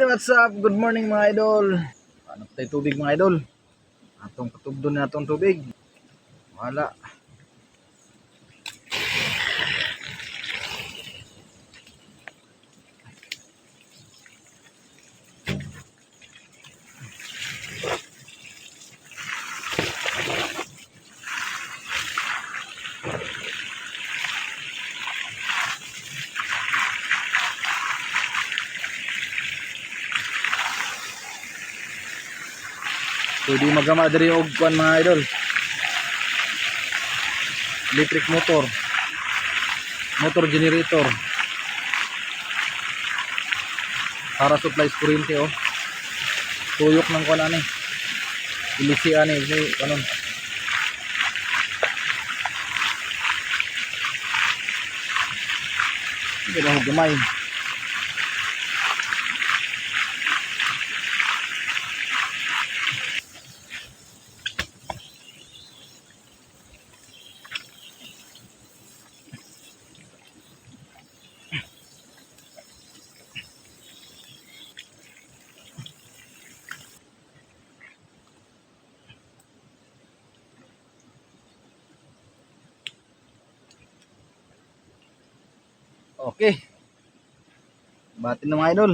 Hey, what's up? Good morning mga idol. Ano tayo tubig mga idol? Atong patugdo na atong tubig. Wala. Pwede magama diri og kuan mga idol. Electric motor. Motor generator. Para supplies kuryente oh. Tuyok ng kuan ani. Ilisi ani si kanon. Hindi na gamay. Okay. Batin na mga idol.